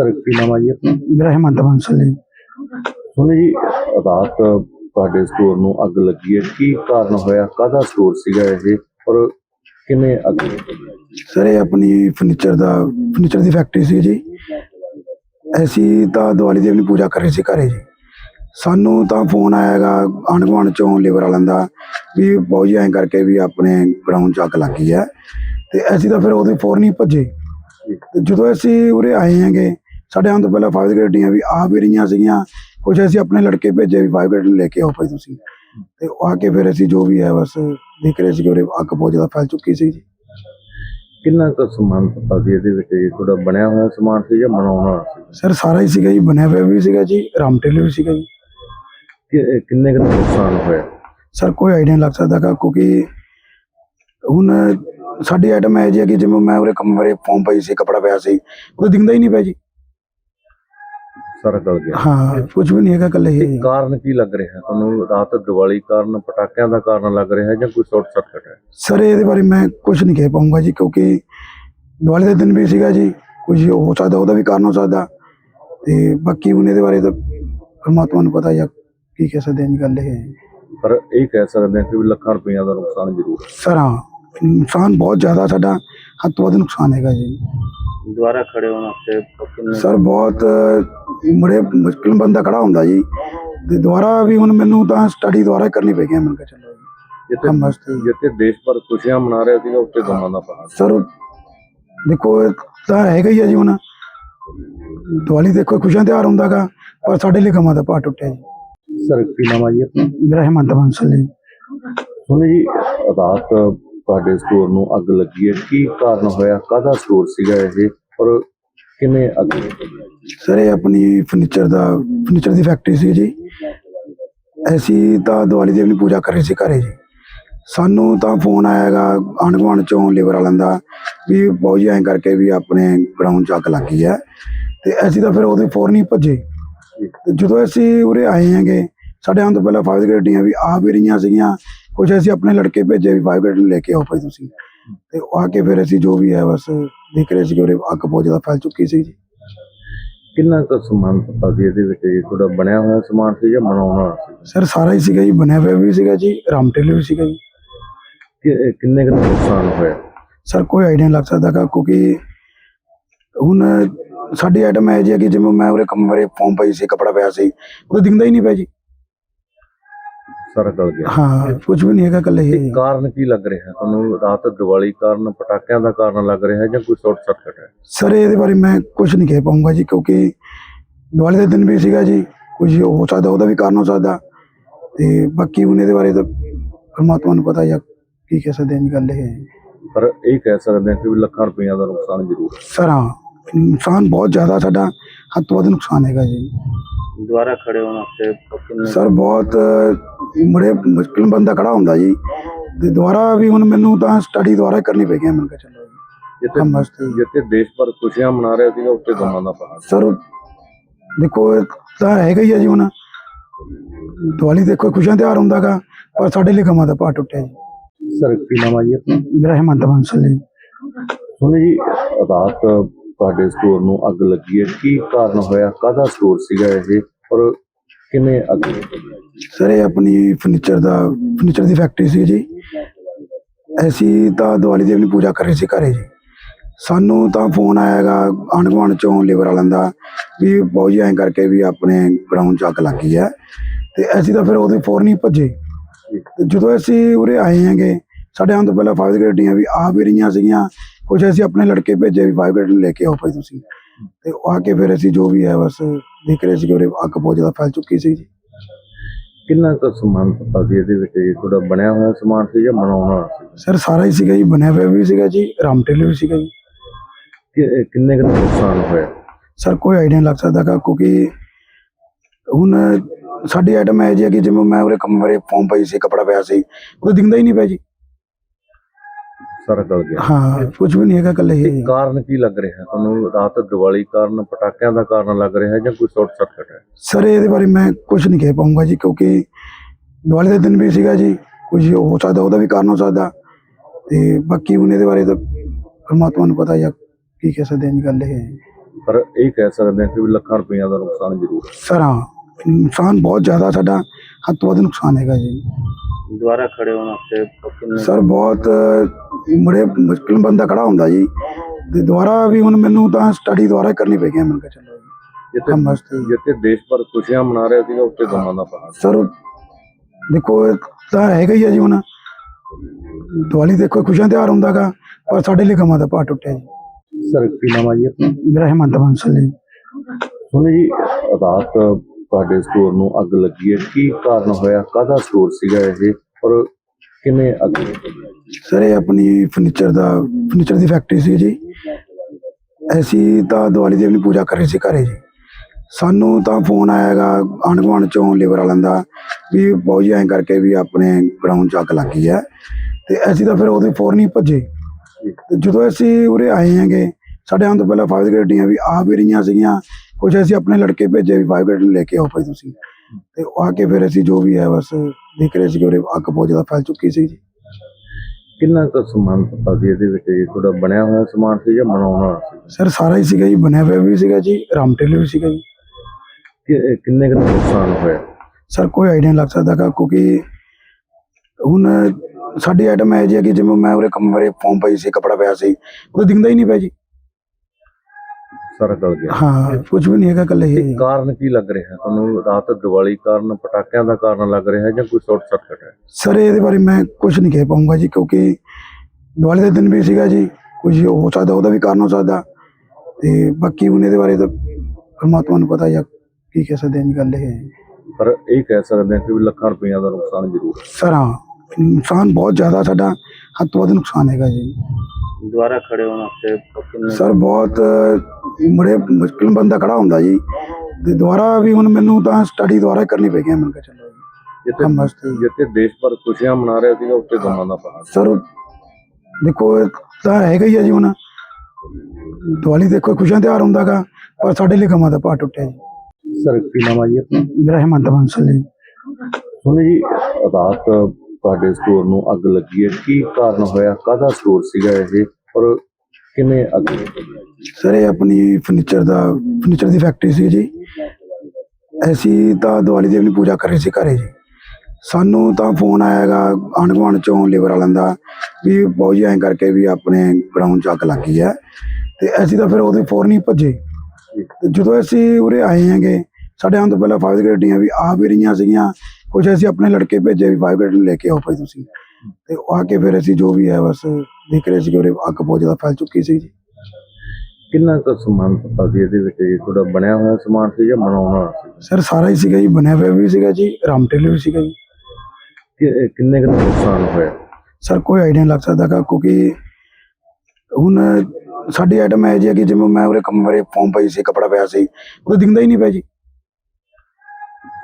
Sir ਕੀ ਨਾਮ ਆ ਜੀ ਆਪਣਾ? ਮੇਰਾ ਹਿਮੰਤ ਬੰਸਲ ਜੀ। ਸੁਣੋ ਜੀ ਰਾਤ ਤੁਹਾਡੇ ਸਟੋਰ ਨੂੰ ਅੱਗ ਲੱਗੀ ਹੈ। ਕੀ ਕਾਰਨ ਹੋਇਆ? ਕਾਹਦਾ ਸਟੋਰ ਸੀਗਾ ਇਹ? ਔਰ ਕਿਵੇਂ ਅੱਗ ਲੱਗੀ? ਸਰ ਇਹ ਆਪਣੀ ਫਰਨੀਚਰ ਦਾ ਫਰਨੀਚਰ ਦੀ ਫੈਕਟਰੀ ਸੀ ਜੀ। ਅਸੀਂ ਤਾਂ ਦੀਵਾਲੀ ਦੀ ਆਪਣੀ ਪੂਜਾ ਕਰ ਰਹੇ ਸੀ ਘਰੇ ਜੀ। ਸਾਨੂੰ ਤਾਂ ਫੋਨ ਆਇਆਗਾ ਆਂਢ ਗੁਆਂਢ ਚੋਂ ਲੇਬਰ ਵਾਲਿਆਂ ਦਾ ਵੀ ਬਹੁਤ ਜੀ ਐਂ ਕਰਕੇ ਵੀ ਆਪਣੇ ਗਰਾਊਂਡ 'ਚ ਅੱਗ ਲੱਗ ਗਈ ਹੈ। ਤੇ ਅਸੀਂ ਤਾਂ ਫਿਰ ਉਹਦੇ ਫੌਰਨ ਹੀ ਭੱਜੇ। ਤੇ ਜਦੋਂ ਅਸੀਂ ਉਰੇ ਆਏ ਹੈਗੇ ਸਾਡੇ ਆਉਣ ਤੋਂ ਪਹਿਲਾਂ ਫਾਇਰ ਬ੍ਰਿਗੇਡ ਦੀਆਂ ਵੀ ਆ ਵੀ ਰਹੀਆਂ ਸੀਗੀਆਂ। ਕੁਝ ਅਸੀਂ ਆਪਣੇ ਲੜਕੇ ਭੇਜੇ ਵੀ ਫਾਇਰ ਨੂੰ ਲੈ ਕੇ ਆਓ ਭਾਈ ਤੁਸੀਂ। ਤੇ ਆ ਕੇ ਫਿਰ ਅਸੀਂ ਜੋ ਵੀ ਹੈ ਬਸ ਦੇਖ ਰਹੇ ਸੀ ਕਿ ਅੱਗ ਬਹੁਤ ਜ਼ਿਆਦਾ ਫੈਲ ਚੁੱਕੀ ਸੀ। ਜੀ ਕਿੰਨਾ ਕੁ ਸਮਾਨ ਸੀ ਇਹਦੇ ਵਿੱਚ? ਜੀ ਤੁਹਾਡਾ ਬਣਿਆ ਹੋਇਆ ਸਮਾਨ ਸੀ ਜਾਂ ਬਣਾਉਣਾ ਸੀ? ਸਰ ਸਾਰਾ ਹੀ ਸੀਗਾ ਜੀ ਬਣਿਆ ਹੋਇਆ ਵੀ ਸੀਗਾ ਜੀ ਰਾਮਟੇਲ ਵੀ ਸੀਗਾ ਜੀ। ਕਿ- ਕਿੰਨੇ ਕੁ ਦਾ ਨੁਕਸਾਨ ਹੋਇਆ? ਸਰ ਕੋਈ ਆਈਡੀਆ ਲੱਗ ਸਕਦਾ ਗਾ ਕਿਉਂਕਿ ਹੁਣ ਸਾਡੀ ਆਈਟਮ ਹੈ ਜੀ ਕਿ ਜਿਵੇਂ ਮੈਂ ਉਰੇ ਕੰਮ ਮੇਰੇ ਫੋਨ ਪਈ ਸੀ ਕਪੜਾ ਪਿਆ ਸੀ ਉਹ ਤਾਂ ਦਿਖਦਾ ਹੀ ਨਹੀਂ ਪਿਆ ਜੀ। ਸਾਰਾ ਗਲ ਗਿਆ। ਹਾਂ ਕੁਝ ਵੀ ਨਹੀਂ ਹੈਗਾ ਕੱਲੇ ਇਹ ਕਾਰਨ ਕੀ ਲੱਗ ਰਿਹਾ? ਤੁਹਾਨੂੰ ਰਾਤ ਦੀਵਾਲੀ ਕਾਰਨ ਪਟਾਕਿਆਂ ਦਾ ਕਾਰਨ ਲੱਗ ਰਿਹਾ ਜਾਂ ਕੋਈ ਸ਼ਾਰਟ ਸਰਕਟ ਹੈ? ਸਰ ਇਹਦੇ ਬਾਰੇ ਮੈਂ ਕੁਝ ਨਹੀਂ ਕਹਿ ਪਾਉਂਗਾ ਜੀ ਕਿਉਂਕਿ ਦੀਵਾਲੀ ਦੇ ਦਿਨ ਵੀ ਸੀਗਾ ਜੀ ਕੁਝ ਹੋ ਸਕਦਾ ਉਹਦਾ ਵੀ ਕਾਰਨ ਹੋ ਸਕਦਾ। ਤੇ ਬਾਕੀ ਹੁਣ ਇਹਦੇ ਬਾਰੇ ਤਾਂ ਪਰਮਾਤਮਾ ਨੂੰ ਪਤਾ ਜਾਂ ਕੀ ਕਹਿ ਸਕਦੇ ਹਾਂ ਗੱਲ ਇਹ। ਪਰ ਇਹ ਕਹਿ ਸਕਦੇ ਹਾਂ ਕਿ ਵੀ ਲੱਖਾਂ ਰੁਪਈਆ ਦਾ ਨੁਕਸਾਨ ਜ਼ਰੂਰ ਸਰ ਹਾਂ ਨੁਕਸਾਨ ਬਹੁਤ ਜ਼ਿਆਦਾ ਸਾਡਾ ਹੱਦ ਤੋਂ ਵੱਧ ਨੁਕਸਾਨ ਹੈਗਾ ਜੀ। ਦੁਬਾਰਾ ਖੜੇ ਹੋਣ ਵਾਸਤੇ ਸਰ ਬਹੁਤ ਬੜੇ ਮੁਸ਼ਕਿਲ ਬੰਦਾ ਖੜਾ ਹੁੰਦਾ ਜੀ। ਤੇ ਦੁਬਾਰਾ ਵੀ ਹੁਣ ਮੈਨੂੰ ਤਾਂ ਸਟੱਡੀ ਦੁਬਾਰਾ ਕਰਨੀ ਪੈਗੀ ਮੈਂ ਕਿਹਾ ਚਲੋ ਜੀ। ਕੰਮ ਵਾਸਤੇ। ਜਿੱਥੇ ਦੇਸ਼ ਭਰ ਖੁਸ਼ੀਆਂ ਮਨਾ ਰਿਹਾ ਸੀਗਾ ਉੱਥੇ ਗਮਾਂ ਦਾ ਪਹਾੜ ਸਰ ਦੇਖੋ ਤਾਂ ਹੈਗਾ ਹੀ ਆ ਜੀ ਹੁਣ। ਦੀਵਾਲੀ ਦੇਖੋ ਖੁਸ਼ੀਆਂ ਤਿਉਹਾਰ ਹੁੰਦਾਗਾ ਪਰ ਸਾਡੇ ਲਈ ਗਮਾਂ ਦਾ ਪਹਾੜ ਟੁੱਟਿਆ ਜੀ। ਸਰ ਕੀ ਨਾਮ ਆ ਜੀ ਆਪਣਾ? ਮੇਰਾ ਹਿਮੰਤ ਬੰਸਲ ਜੀ। ਸੁਣੋ ਜੀ ਰਾਤ ਤੁਹਾਡੇ ਸਟੋਰ ਨੂੰ ਅੱਗ ਲੱਗੀ ਹੈ? ਕੀ ਕਾਰਨ ਹੋਇਆ? ਕਾਹਦਾ ਸਟੋਰ ਸੀਗਾ ਇਹ? ਔਰ ਕਿਵੇਂ ਅੱਗ ਲੱਗੀ ਸਰ ਇਹ ਆਪਣੀ ਫਰਨੀਚਰ ਦਾ ਫਰਨੀਚਰ ਦੀ ਫੈਕਟਰੀ ਸੀ ਜੀ। ਅਸੀਂ ਤਾਂ ਦੀਵਾਲੀ ਦੀ ਆਪਣੀ ਪੂਜਾ ਕਰ ਰਹੇ ਸੀ ਘਰੇ ਜੀ। ਸਾਨੂੰ ਤਾਂ ਫੋਨ ਆਇਆਗਾ ਆਂਢ ਗੁਆਂਢ ਚੋਂ ਲੇਬਰ ਵਾਲਿਆਂ ਦਾ, ਵੀ ਬਹੁਤ ਐਂ ਕਰਕੇ ਵੀ ਆਪਣੇ ਗਰਾਊਂਡ 'ਚ ਅੱਗ ਲੱਗ ਹੈ। ਤੇ ਅਸੀਂ ਤਾਂ ਫਿਰ ਉਹਦੇ ਫੌਰਨ ਹੀ ਭੱਜੇ। ਤੇ ਜਦੋਂ ਅਸੀਂ ਉਰੇ ਆਏ ਹੈਗੇ, ਸਾਡੇ ਆਉਣ ਤੋਂ ਪਹਿਲਾਂ ਫਾਇਰ ਬ੍ਰਿਗੇਡ ਵੀ ਆ ਵੀ ਰਹੀਆਂ ਸੀਗੀਆਂ। ਕੁਝ ਅਸੀਂ ਆਪਣੇ ਲੜਕੇ ਭੇਜੇ ਵੀ ਫਾਇਰ ਬ੍ਰਿਗੇਡ ਲੈ ਕੇ ਆਓ ਭਾਈ ਤੁਸੀਂ। ਤੇ ਉਹ ਆ ਕੇ ਫਿਰ ਅਸੀਂ ਜੋ ਵੀ ਹੈ ਬਸ ਦੇਖ ਰਹੇ ਸੀ ਕਿ ਉਰੇ ਅੱਗ ਬਹੁਤ ਜ਼ਿਆਦਾ ਫੈਲ ਚੁੱਕੀ ਸੀ ਜੀ। ਕਿੰਨਾ ਕੁ ਸਮਾਨ ਪਤਾ ਸੀ ਇਹਦੇ ਵਿੱਚ ਜੀ? ਤੁਹਾਡਾ ਬਣਿਆ ਹੋਇਆ ਸਮਾਨ ਸੀ ਜਾਂ ਬਣਾਉਣਾ ਸੀ? ਸਰ ਸਾਰਾ ਹੀ ਸੀਗਾ ਜੀ ਬਣਿਆ ਹੋਇਆ ਵੀ ਸੀਗਾ ਜੀ ਰਾਮਟੇਲ ਵੀ ਸੀਗਾ ਜੀ। ਕਿ- ਕਿੰਨੇ ਕੁ ਦਾ ਨੁਕਸਾਨ ਹੋਇਆ? ਸਰ ਕੋਈ ਆਈਡੀਆ ਨਹੀਂ ਲੱਗ ਸਕਦਾ ਗਾ ਕਿਉਂਕਿ ਹੁਣ ਸਾਡੀ ਆਈਟਮ ਹੈ ਜੀ ਕਿ ਜਿਵੇਂ ਮੈਂ ਉਰੇ ਕੰਮ ਮੇਰੇ ਫੋਨ ਪਈ ਸੀ ਕਪੜਾ ਪਿਆ ਸੀ ਉਹ ਤਾਂ ਦਿਖਦਾ ਹੀ ਨਹੀਂ ਪਿਆ ਜੀ। ਸਾਰਾ ਗਲ ਗਿਆ। ਹਾਂ ਕੁਝ ਵੀ ਨਹੀਂ ਹੈਗਾ ਕੱਲੇ ਇਹ ਕਾਰਨ ਕੀ ਲੱਗ ਰਿਹਾ? ਤੁਹਾਨੂੰ ਰਾਤ ਦੀਵਾਲੀ ਕਾਰਨ ਪਟਾਕਿਆਂ ਦਾ ਕਾਰਨ ਲੱਗ ਰਿਹਾ ਜਾਂ ਕੋਈ ਸ਼ਾਰਟ ਸਰਕਟ ਹੈ? ਸਰ ਇਹਦੇ ਬਾਰੇ ਮੈਂ ਕੁਝ ਨਹੀਂ ਕਹਿ ਪਾਉਂਗਾ ਜੀ ਕਿਉਂਕਿ ਦੀਵਾਲੀ ਦੇ ਦਿਨ ਵੀ ਸੀਗਾ ਜੀ ਕੁਝ ਹੋ ਸਕਦਾ ਉਹਦਾ ਵੀ ਕਾਰਨ ਹੋ ਸਕਦਾ। ਤੇ ਬਾਕੀ ਹੁਣ ਇਹਦੇ ਬਾਰੇ ਤਾਂ ਪਰਮਾਤਮਾ ਨੂੰ ਪਤਾ ਜਾਂ ਕੀ ਕਹਿ ਸਕਦੇ ਹਾਂ ਗੱਲ ਇਹ। ਪਰ ਇਹ ਕਹਿ ਸਕਦੇ ਹਾਂ ਕਿ ਲੱਖਾਂ ਰੁਪਈਆ ਦਾ ਨੁਕਸਾਨ ਜ਼ਰੂਰ ਸਰ ਹਾਂ ਨੁਕਸਾਨ ਬਹੁਤ ਜ਼ਿਆਦਾ ਸਾਡਾ ਹੱਦ ਤੋਂ ਵੱਧ ਨੁਕਸਾਨ ਹੈਗਾ ਜੀ। ਦੁਬਾਰਾ ਖੜੇ ਹੋਣ ਵਾਸਤੇ ਸਰ ਬਹੁਤ ਬੜੇ ਮੁਸ਼ਕਿਲ ਬੰਦਾ ਖੜਾ ਹੁੰਦਾ ਜੀ। ਤੇ ਦੁਬਾਰਾ ਵੀ ਹੁਣ ਮੈਨੂੰ ਤਾਂ ਸਟੱਡੀ ਦੁਬਾਰਾ ਕਰਨੀ ਪੈਗੀ ਮੈਂ ਕਿਹਾ ਚਲੋ ਜੀ। ਕੰਮ ਵਾਸਤੇ ਜਿੱਥੇ ਦੇਸ਼ ਭਰ ਖੁਸ਼ੀਆਂ ਮਨਾ ਰਿਹਾ ਸੀਗਾ ਉੱਥੇ ਗਮਾਂ ਦਾ ਪਹਾੜ ਸਰ ਦੇਖੋ ਤਾਂ ਹੈਗਾ ਹੀ ਆ ਜੀ ਹੁਣ। ਦੀਵਾਲੀ ਦੇਖੋ ਖੁਸ਼ੀਆਂ ਤਿਉਹਾਰ ਹੁੰਦਾਗਾ ਪਰ ਸਾਡੇ ਲਈ ਗਮਾਂ ਦਾ ਪਹਾੜ ਟੁੱਟਿਆ ਜੀ। ਸਰ ਕੀ ਨਾਮ ਆ ਜੀ ਆਪਣਾ? ਮੇਰਾ ਹਿਮੰਤ ਬੰਸਲ ਜੀ। ਸੁਣੋ ਜੀ ਰਾਤ ਤੁਹਾਡੇ ਸਟੋਰ ਨੂੰ ਅੱਗ ਲੱਗੀ ਹੈ। ਕੀ ਕਾਰਨ ਹੋਇਆ? ਕਾਹਦਾ ਸਟੋਰ ਸੀਗਾ ਇਹ? ਔਰ ਕਿਵੇਂ ਅੱਗ ਲੱਗੀ? ਸਰ, ਇਹ ਆਪਣੀ ਫਰਨੀਚਰ ਦਾ ਫਰਨੀਚਰ ਦੀ ਫੈਕਟਰੀ ਸੀ ਜੀ। ਅਸੀਂ ਤਾਂ ਦੀਵਾਲੀ ਦੀ ਆਪਣੀ ਪੂਜਾ ਕਰ ਰਹੇ ਸੀ ਘਰੇ ਜੀ। ਸਾਨੂੰ ਤਾਂ ਫੋਨ ਆਇਆਗਾ ਆਂਢ ਗੁਆਂਢ ਚੋਂ ਲੇਬਰ ਵਾਲਿਆਂ ਦਾ ਵੀ ਬਹੁਤ ਜੀ ਐਂ ਕਰਕੇ ਵੀ ਆਪਣੇ ਗਰਾਊਂਡ 'ਚ ਅੱਗ ਲੱਗ ਹੈ। ਤੇ ਅਸੀਂ ਤਾਂ ਫਿਰ ਉਹਦੇ ਫੌਰਨ ਹੀ ਭੱਜੇ। ਤੇ ਜਦੋਂ ਅਸੀਂ ਉਰੇ ਆਏ ਹੈਗੇ, ਸਾਡੇ ਆਉਣ ਤੋਂ ਪਹਿਲਾਂ ਫਾਇਰ ਬ੍ਰਿਗੇਡ ਵੀ ਆ ਵੀ ਰਹੀਆਂ ਸੀਗੀਆਂ। ਕੁਝ ਅਸੀਂ ਆਪਣੇ ਲੜਕੇ ਭੇਜੇ ਵੀ ਫਾਇਰ ਬ੍ਰਿਗੇਡ ਨੂੰ ਲੈ ਕੇ ਆਓ ਭਾਈ ਤੁਸੀਂ। ਤੇ ਉਹ ਆ ਕੇ ਫਿਰ ਅਸੀਂ ਜੋ ਵੀ ਹੈ ਬਸ ਦੇਖ ਰਹੇ ਸੀ ਕਿ ਉਰੇ ਅੱਗ ਬਹੁਤ ਜ਼ਿਆਦਾ ਫੈਲ ਚੁੱਕੀ ਸੀ ਜੀ। ਕਿੰਨਾ ਕੁ ਸਮਾਨ ਪਤਾ ਸੀ ਇਹਦੇ ਵਿੱਚ? ਜੀ ਤੁਹਾਡਾ ਬਣਿਆ ਹੋਇਆ ਸਮਾਨ ਸੀ ਜਾਂ ਬਣਾਉਣਾ ਸੀ? ਸਰ ਸਾਰਾ ਹੀ ਸੀਗਾ ਜੀ ਬਣਿਆ ਹੋਇਆ ਵੀ ਸੀਗਾ ਜੀ ਰਾਮਟੇਲ ਵੀ ਸੀਗਾ ਜੀ। ਕਿ- ਕਿੰਨੇ ਕੁ ਦਾ ਨੁਕਸਾਨ ਹੋਇਆ? ਸਰ ਕੋਈ ਆਈਡੀਆ ਨਹੀਂ ਲੱਗ ਸਕਦਾ ਗਾ ਕਿਉਂਕਿ ਹੁਣ ਸਾਡੀ ਆਈਟਮ ਹੈ ਜੀ ਕਿ ਜਿਵੇਂ ਮੈਂ ਉਰੇ ਕੰਮ ਮੇਰੇ ਫੋਨ ਪਈ ਸੀ ਕਪੜਾ ਪਿਆ ਸੀ ਉਹ ਤਾਂ ਦਿਖਦਾ ਹੀ ਨਹੀਂ ਪਿਆ ਜੀ। ਸਾਰਾ ਗਲ ਗਿਆ। ਹਾਂ ਕੁਝ ਵੀ ਨਹੀਂ ਹੈਗਾ ਕੱਲੇ ਇਹ ਕਾਰਨ ਕੀ ਲੱਗ ਰਿਹਾ? ਤੁਹਾਨੂੰ ਰਾਤ ਦੀਵਾਲੀ ਕਾਰਨ ਪਟਾਕਿਆਂ ਦਾ ਕਾਰਨ ਲੱਗ ਰਿਹਾ ਜਾਂ ਕੋਈ ਸ਼ਾਰਟ ਸਰਕਟ ਹੈ? ਸਰ ਇਹਦੇ ਬਾਰੇ ਮੈਂ ਕੁਝ ਨਹੀਂ ਕਹਿ ਪਾਉਂਗਾ ਜੀ ਕਿਉਂਕਿ ਦੀਵਾਲੀ ਦੇ ਦਿਨ ਵੀ ਸੀਗਾ ਜੀ ਕੁਝ ਹੋ ਸਕਦਾ ਉਹਦਾ ਵੀ ਕਾਰਨ ਹੋ ਸਕਦਾ। ਤੇ ਬਾਕੀ ਹੁਣ ਇਹਦੇ ਬਾਰੇ ਤਾਂ ਪਰਮਾਤਮਾ ਨੂੰ ਪਤਾ ਜਾਂ ਕੀ ਕਹਿ ਸਕਦੇ ਹਾਂ ਗੱਲ ਇਹ। ਪਰ ਇਹ ਕਹਿ ਸਕਦੇ ਹਾਂ ਕਿ ਵੀ ਲੱਖਾਂ ਰੁਪਈਆ ਦਾ ਨੁਕਸਾਨ ਜ਼ਰੂਰ ਹੈ। ਸਰ ਹਾਂ ਨੁਕਸਾਨ ਬਹੁਤ ਜ਼ਿਆਦਾ ਸਾਡਾ ਹੱਦ ਤੋਂ ਵੱਧ ਨੁਕਸਾਨ ਹੈਗਾ ਜੀ। ਦੁਬਾਰਾ ਖੜੇ ਹੋਣ ਵਾਸਤੇ ਸਰ ਬਹੁਤ ਬੜੇ ਮੁਸ਼ਕਿਲ ਬੰਦਾ ਖੜਾ ਹੁੰਦਾ ਜੀ। ਤੇ ਦੁਬਾਰਾ ਵੀ ਹੁਣ ਮੈਨੂੰ ਤਾਂ ਸਟੱਡੀ ਦੁਬਾਰਾ ਕਰਨੀ ਪਈ ਹੈ ਮੈਂ ਕਿਹਾ ਚਲੋ। ਜਿੱਥੇ ਜਿੱਥੇ ਦੇਸ਼ ਭਰ ਖੁਸ਼ੀਆਂ ਮਨਾ ਰਿਹਾ ਸੀਗਾ ਉੱਥੇ ਗਮਾਂ ਦਾ ਪਹਾੜ ਸਰ ਦੇਖੋ ਤਾਂ ਹੈਗਾ ਹੀ ਹੈ ਜੀ ਹੁਣ। ਦੀਵਾਲੀ ਦੇਖੋ ਖੁਸ਼ੀਆਂ ਤਿਉਹਾਰ ਹੁੰਦਾਗਾ ਪਰ ਸਾਡੇ ਲਈ ਗਮਾਂ ਦਾ ਭਾਰ ਟੁੱਟਿਆ ਜੀ। ਸਰ ਕੀ ਨਾਮ ਆ ਜੀ ਆਪਣਾ? ਮੇਰਾ ਹਿਮੰਤ ਬੰਸਲ ਜੀ। ਸੁਣੇ ਜੀ ਰਾਤ ਤੁਹਾਡੇ ਸਟੋਰ ਨੂੰ ਅੱਗ ਲੱਗੀ ਹੈ। ਕੀ ਕਾਰਨ ਹੋਇਆ? ਕਾਹਦਾ ਸਟੋਰ ਸੀਗਾ ਇਹ? ਔਰ ਕਿਵੇਂ ਅੱਗ ਲੱਗੀ ਸਰ, ਇਹ ਆਪਣੀ ਫਰਨੀਚਰ ਦਾ ਫਰਨੀਚਰ ਦੀ ਫੈਕਟਰੀ ਸੀ ਜੀ। ਅਸੀਂ ਤਾਂ ਦੀਵਾਲੀ ਦੀ ਆਪਣੀ ਪੂਜਾ ਕਰ ਰਹੇ ਸੀ ਘਰੇ ਜੀ। ਸਾਨੂੰ ਤਾਂ ਫੋਨ ਆਇਆਗਾ ਆਂਢ ਗੁਆਂਢ ਚੋਂ ਲੇਬਰ ਵਾਲਿਆਂ ਦਾ ਵੀ ਬਹੁਤ ਐਂ ਕਰਕੇ ਵੀ ਆਪਣੇ ਗਰਾਊਂਡ 'ਚ ਅੱਗ ਲੱਗ ਹੈ। ਤੇ ਅਸੀਂ ਤਾਂ ਫਿਰ ਉਹਦੇ ਫੌਰਨ ਹੀ ਭੱਜੇ। ਤੇ ਜਦੋਂ ਅਸੀਂ ਉਰੇ ਆਏ ਹੈਗੇ, ਸਾਡੇ ਆਉਣ ਤੋਂ ਪਹਿਲਾਂ ਫਾਇਰ ਬ੍ਰਿਗੇਡ ਗੱਡੀਆਂ ਵੀ ਆ ਵੀ ਰਹੀਆਂ ਸੀਗੀਆਂ। ਕੁਝ ਅਸੀਂ ਆਪਣੇ ਲੜਕੇ ਭੇਜੇ ਵੀ ਫਾਇਰ ਬ੍ਰਿਗੇਡ ਲੈ ਕੇ ਆਓ ਭਾਈ ਤੁਸੀਂ। ਤੇ ਉਹ ਆ ਕੇ ਫਿਰ ਅਸੀਂ ਜੋ ਵੀ ਹੈ ਬਸ ਦੇਖ ਰਹੇ ਸੀ ਕਿ ਉਰੇ ਅੱਗ ਬਹੁਤ ਜ਼ਿਆਦਾ ਫੈਲ ਚੁੱਕੀ ਸੀ ਜੀ। ਕਿੰਨਾ ਕੁ ਸਮਾਨ ਪਤਾ ਸੀ ਇਹਦੇ ਵਿੱਚ ਜੀ? ਤੁਹਾਡਾ ਬਣਿਆ ਹੋਇਆ ਸਮਾਨ ਸੀ ਜਾਂ ਬਣਾਉਣਾ ਵਾਲਾ ਸੀ? ਸਰ ਸਾਰਾ ਹੀ ਸੀਗਾ ਜੀ ਬਣਿਆ ਹੋਇਆ ਵੀ ਸੀਗਾ ਜੀ ਰਾਮਟੇਲ ਵੀ ਸੀਗਾ ਜੀ। ਕਿ- ਕਿੰਨੇ ਕੁ ਦਾ ਨੁਕਸਾਨ ਹੋਇਆ? ਸਰ ਕੋਈ ਆਈਡੀਆ ਲੱਗ ਸਕਦਾ ਗਾ ਕਿਉਂਕਿ ਹੁਣ ਸਾਡੀ ਆਈਟਮ ਹੈ ਜੀ ਕਿ ਜਿਵੇਂ ਮੈਂ ਉਰੇ ਕੰਮ ਬਾਰੇ ਫੋਮ ਪਾਈ ਸੀ ਕਪੜਾ ਪਿਆ ਸੀ ਉਹ ਤਾਂ ਦਿਖਦਾ ਹੀ ਨਹੀਂ ਪਿਆ ਜੀ। ਸਾਰਾ ਗਲ ਗਿਆ। ਹਾਂ ਕੁਝ ਵੀ ਨਹੀਂ ਹੈਗਾ ਕੱਲੇ ਇਹ ਹੀ ਕਾਰਨ ਕੀ ਲੱਗ ਰਿਹਾ? ਤੁਹਾਨੂੰ ਰਾਤ ਦੀਵਾਲੀ ਕਾਰਨ ਪਟਾਕਿਆਂ ਦਾ ਕਾਰਨ ਲੱਗ ਰਿਹਾ ਜਾਂ ਕੋਈ ਸ਼ਾਰਟ ਸਰਕਟ ਹੈ? ਸਰ ਇਹਦੇ ਬਾਰੇ ਮੈਂ ਕੁਝ ਨਹੀਂ ਕਹਿ ਪਾਉਂਗਾ ਜੀ ਕਿਉਂਕਿ ਦੀਵਾਲੀ ਦੇ ਦਿਨ ਵੀ ਸੀਗਾ ਜੀ ਕੁਝ ਹੋ ਸਕਦਾ ਉਹਦਾ ਵੀ ਕਾਰਨ ਹੋ ਸਕਦਾ। ਤੇ ਬਾਕੀ ਹੁਣ ਇਹਦੇ ਬਾਰੇ ਤਾਂ ਪਰਮਾਤਮਾ ਨੂੰ ਪਤਾ ਜਾਂ ਕੀ ਕਹਿ ਸਕਦੇ ਹਾਂ ਗੱਲ ਇਹ ਪਰ ਇਹ ਕਹਿ ਸਕਦੇ ਹਾਂ ਕਿ ਵੀ ਲੱਖਾਂ ਰੁਪਈਆ ਦਾ ਨੁਕਸਾਨ ਜ਼ਰੂਰ ਸਰ ਹਾਂ ਨੁਕਸਾਨ ਬਹੁਤ ਜ਼ਿਆਦਾ ਸਾਡਾ ਹੱਦ ਤੋਂ ਵੱਧ ਨੁਕਸਾਨ ਹੈਗਾ ਜੀ। ਦੁਬਾਰਾ ਖੜੇ ਹੋਣ ਵਾਸਤੇ ਕਿੰਨੇ ਸਰ ਬਹੁਤ ਬੜੇ ਮੁਸ਼ਕਿਲ ਬੰਦਾ ਖੜਾ ਹੁੰਦਾ ਜੀ। ਤੇ ਦੁਬਾਰਾ ਵੀ ਹੁਣ ਮੈਨੂੰ ਤਾਂ ਸਟੱਡੀ ਦੁਬਾਰਾ ਕਰਨੀ ਪਈ ਹੈ ਮੈਂ ਕਿਹਾ ਚਲੋ ਜਿੱਥੇ। ਜਿੱਥੇ ਦੇਸ਼ ਭਰ ਖੁਸ਼ੀਆਂ ਮਨਾ ਰਿਹਾ ਸੀਗਾ ਉੱਥੇ ਗਮਾਂ ਦਾ ਪਹਾੜ। ਸਰ ਦੇਖੋ ਤਾਂ ਹੈਗਾ ਹੀ ਹੈ ਜੀ ਹੁਣ। ਦੀਵਾਲੀ ਦੇਖੋ ਖੁਸ਼ੀਆਂ ਤਿਉਹਾਰ ਹੁੰਦਾਗਾ ਪਰ ਸਾਡੇ ਲਈ ਗਮਾਂ ਦਾ ਭਾਰ ਟੁੱਟਿਆ ਜੀ। ਸਰ ਕੀ ਨਾਮ ਆ ਜੀ ਆਪਣਾ? ਮੇਰਾ ਹਿਮੰਤ ਬੰਸਲ ਜੀ। ਸੁਣੇ ਜੀ ਰਾਤ ਤੁਹਾਡੇ ਸਟੋਰ ਨੂੰ ਅੱਗ ਲੱਗੀ ਹੈ? ਕੀ ਕਾਰਨ ਹੋਇਆ? ਕਾਹਦਾ ਸਟੋਰ ਸੀਗਾ ਇਹ? ਔਰ ਕਿਵੇਂ ਅੱਗ ਲੱਗੀ? ਸਰ ਇਹ ਆਪਣੀ ਫਰਨੀਚਰ ਦਾ ਫਰਨੀਚਰ ਦੀ ਫੈਕਟਰੀ ਸੀ ਜੀ। ਅਸੀਂ ਤਾਂ ਦੀਵਾਲੀ ਦੀ ਆਪਣੀ ਪੂਜਾ ਕਰ ਰਹੇ ਸੀ ਘਰੇ ਜੀ। ਸਾਨੂੰ ਤਾਂ ਫੋਨ ਆਇਆਗਾ ਆਂਢ ਗੁਆਂਢ ਚੋਂ ਲੇਬਰ ਵਾਲਿਆਂ ਦਾ ਵੀ ਬਹੁਤ ਜੀ ਐਂ ਕਰਕੇ ਵੀ ਆਪਣੇ ਗਰਾਊਂਡ 'ਚ ਅੱਗ ਲੱਗ ਹੈ। ਤੇ ਅਸੀਂ ਤਾਂ ਫਿਰ ਉਹਦੇ ਫੌਰਨ ਹੀ ਭੱਜੇ। ਤੇ ਜਦੋਂ ਅਸੀਂ ਉਰੇ ਆਏ ਹੈਗੇ ਸਾਡੇ ਆਉਣ ਤੋਂ ਪਹਿਲਾਂ ਫਾਇਰ ਗੱਡੀਆਂ ਵੀ ਆ ਵੀ ਰਹੀਆਂ ਸੀਗੀਆਂ। ਕੁਝ ਅਸੀਂ ਆਪਣੇ ਲੜਕੇ ਭੇਜੇ ਵੀ ਫਾਇਰ ਬ੍ਰਿਗੇਡ ਲੈ ਕੇ ਆਓ ਭਾਈ ਤੁਸੀਂ। ਤੇ ਉਹ ਆ ਕੇ ਫਿਰ ਅਸੀਂ ਜੋ ਵੀ ਹੈ ਬਸ ਦੇਖ ਰਹੇ ਸੀ ਕਿ ਉਰੇ ਅੱਗ ਬਹੁਤ ਜ਼ਿਆਦਾ ਫੈਲ ਚੁੱਕੀ ਸੀ ਜੀ। ਕਿੰਨਾ ਕੁ ਸਮਾਨ ਪਤਾ ਸੀ ਇਹਦੇ ਵਿੱਚ? ਜੀ ਤੁਹਾਡਾ ਬਣਿਆ ਹੋਇਆ ਸਮਾਨ ਸੀ ਜਾਂ ਬਣਾਉਣਾ ਵਾਲਾ ਸੀ? ਸਰ ਸਾਰਾ ਹੀ ਸੀਗਾ ਜੀ ਬਣਿਆ ਹੋਇਆ ਵੀ ਸੀਗਾ ਜੀ ਰਾਮਟੇਲ ਵੀ ਸੀਗਾ ਜੀ। ਕਿ- ਕਿੰਨੇ ਕੁ ਦਾ ਨੁਕਸਾਨ ਹੋਇਆ? ਸਰ ਕੋਈ ਆਈਡੀਆ ਨਹੀਂ ਲੱਗ ਸਕਦਾ ਗਾ ਕਿਉਂਕਿ ਹੁਣ ਸਾਡੀ ਆਈਟਮ ਹੈ ਜੀ ਕਿ ਜਿਵੇਂ ਮੈਂ ਉਰੇ ਕੰਮ ਬਾਰੇ ਫੋਮ ਪਾਈ ਸੀ ਕਪੜਾ ਪਿਆ ਸੀ ਉਹ ਤਾਂ ਦਿਖਦਾ ਹੀ ਨਹੀਂ ਪਿਆ ਜੀ।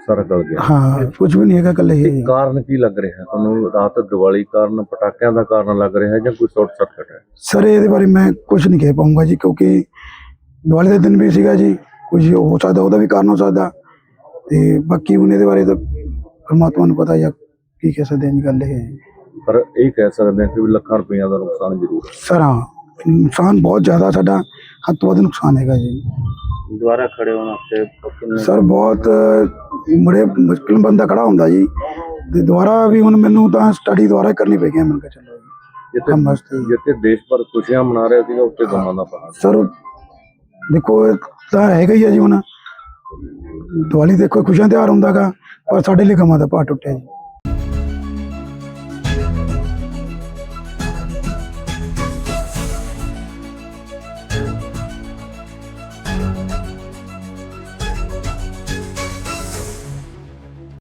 ਸਾਰਾ ਗਲ ਗਿਆ। ਹਾਂ ਕੁਝ ਵੀ ਨਹੀਂ ਹੈਗਾ ਕੱਲੇ ਹੀ ਇਹ ਕਾਰਨ ਕੀ ਲੱਗ ਰਿਹਾ? ਤੁਹਾਨੂੰ ਰਾਤ ਦੀਵਾਲੀ ਕਾਰਨ ਪਟਾਕਿਆਂ ਦਾ ਕਾਰਨ ਲੱਗ ਰਿਹਾ ਜਾਂ ਕੋਈ ਸ਼ਾਰਟ ਸਰਕਟ ਹੈ? ਸਰ ਇਹਦੇ ਬਾਰੇ ਮੈਂ ਕੁਝ ਨਹੀਂ ਕਹਿ ਪਾਉਂਗਾ ਜੀ ਕਿਉਂਕਿ ਦੀਵਾਲੀ ਦੇ ਦਿਨ ਵੀ ਸੀਗਾ ਜੀ ਕੁਝ ਹੋ ਸਕਦਾ ਉਹਦਾ ਵੀ ਕਾਰਨ ਹੋ ਸਕਦਾ। ਤੇ ਬਾਕੀ ਹੁਣ ਇਹਦੇ ਬਾਰੇ ਤਾਂ ਪਰਮਾਤਮਾ ਨੂੰ ਪਤਾ ਜਾਂ ਕੀ ਕਹਿ ਸਕਦੇ ਹਾਂ ਗੱਲ ਇਹ ਪਰ ਇਹ ਕਹਿ ਸਕਦੇ ਹਾਂ ਕਿ ਵੀ ਲੱਖਾਂ ਰੁਪਈਆ ਦਾ ਨੁਕਸਾਨ ਜ਼ਰੂਰ ਸਰ ਹਾਂ ਨੁਕਸਾਨ ਬਹੁਤ ਜ਼ਿਆਦਾ ਸਾਡਾ ਹੱਦ ਤੋਂ ਵੱਧ ਨੁਕਸਾਨ ਹੈਗਾ ਜੀ। ਦੁਬਾਰਾ ਖੜੇ ਹੋਣ ਵਾਸਤੇ ਸਰ ਬਹੁਤ ਬੜੇ ਮੁਸ਼ਕਿਲ ਬੰਦਾ ਖੜਾ ਹੁੰਦਾ ਜੀ। ਤੇ ਦੁਬਾਰਾ ਵੀ ਹੁਣ ਮੈਨੂੰ ਤਾਂ ਸਟੱਡੀ ਦੁਬਾਰਾ ਕਰਨੀ ਪਈ ਹੈ ਮੈਂ ਕਿਹਾ ਚਲੋ ਜਿੱਥੇ। ਜਿੱਥੇ ਦੇਸ਼ ਭਰ ਖੁਸ਼ੀਆਂ ਮਨਾ ਰਿਹਾ ਸੀਗਾ ਉੱਥੇ ਗਮਾਂ ਦਾ ਪਹਾੜ ਸਰ ਦੇਖੋ ਤਾਂ ਹੈਗਾ ਹੀ ਹੈ ਜੀ ਹੁਣ। ਦੀਵਾਲੀ ਦੇਖੋ ਖੁਸ਼ੀਆਂ ਤਿਉਹਾਰ ਹੁੰਦਾਗਾ ਪਰ ਸਾਡੇ ਲਈ ਗਮਾਂ ਦਾ ਭਾਰ ਟੁੱਟਿਆ ਜੀ।